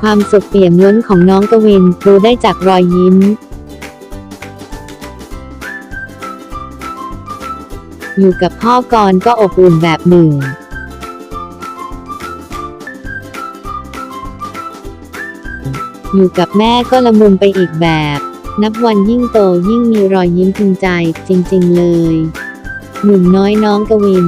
ความสุขเปี่ยมล้นของน้องกวินรู้ได้จากรอยยิ้ม อยู่กับพ่อกรก็อบอุ่นแบบหนึ่ง อยู่กับแม่ก็ละมุนไปอีกแบบ นับวันยิ่งโตยิ่งมีรอยยิ้มพึงใจจริง ๆ เลย หนุ่มน้อยน้องกวิน